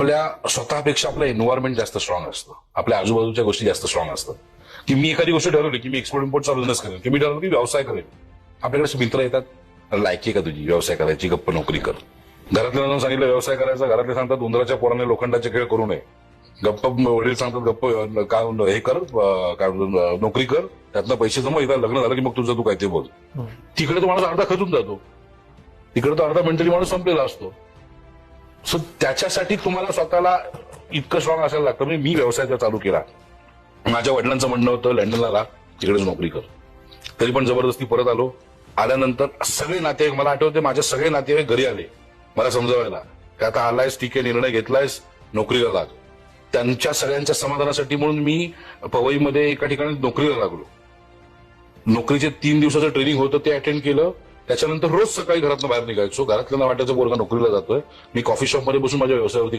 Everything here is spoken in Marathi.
आपल्या स्वतःपेक्षा आपलं एन्व्हायरमेंट जास्त स्ट्रॉंग असतं. आपल्या आजूबाजूच्या गोष्टी जास्त स्ट्रॉंग असतात. की मी एखादी गोष्ट ठरवली की मी एक्सपोर्ट इम्पोर्टचा बिझनेस करेन की मी ठरवलं की व्यवसाय करेन. आपल्याकडे मित्र येतात. लायकी आहे का तुझी? व्यवसाय करायची? गप्प नोकरी कर. घरातल्या सांगितलं व्यवसाय करायचा. घरातले सांगतात उंदराच्या पोराने लोखंडाचे खेळ करू नये. गप्प वडील सांगतात गप्प काय हे कर काय नोकरी कर. त्यातनं पैसे जमा इथं लग्न झालं की मग तुझं तू काय ते बोल तिकडे तो माणूस अर्धा खचून जातो. तिकडे तो अर्धा मेंटली माणूस संपलेला असतो. सो त्याच्यासाठी तुम्हाला स्वतःला इतकं स्ट्रॉंग असायला लागतं. म्हणजे मी व्यवसाय जर चालू केला. माझ्या वडिलांचं म्हणणं होतं लंडनला राहा तिकडेच नोकरी कर. तरी पण जबरदस्ती परत आलो. आल्यानंतर सगळे नातेवाईक मला आठवते माझे सगळे नातेवाईक घरी आले. मला समजवायला की आता आलायस ठीक आहे निर्णय घेतलायस नोकरीला लाग. त्यांच्या सगळ्यांच्या समाधानासाठी म्हणून मी पवईमध्ये एका ठिकाणी नोकरीला लागलो. नोकरीचे तीन दिवसाचं ट्रेनिंग होतं ते अटेंड केलं. त्याच्यानंतर रोज सकाळी घरातून बाहेर निघायचो. घरातल्यांना वाटायचं बोरगा नोकरीला जातोय. मी कॉफी शॉपमध्ये बसून माझ्या व्यवसायावरती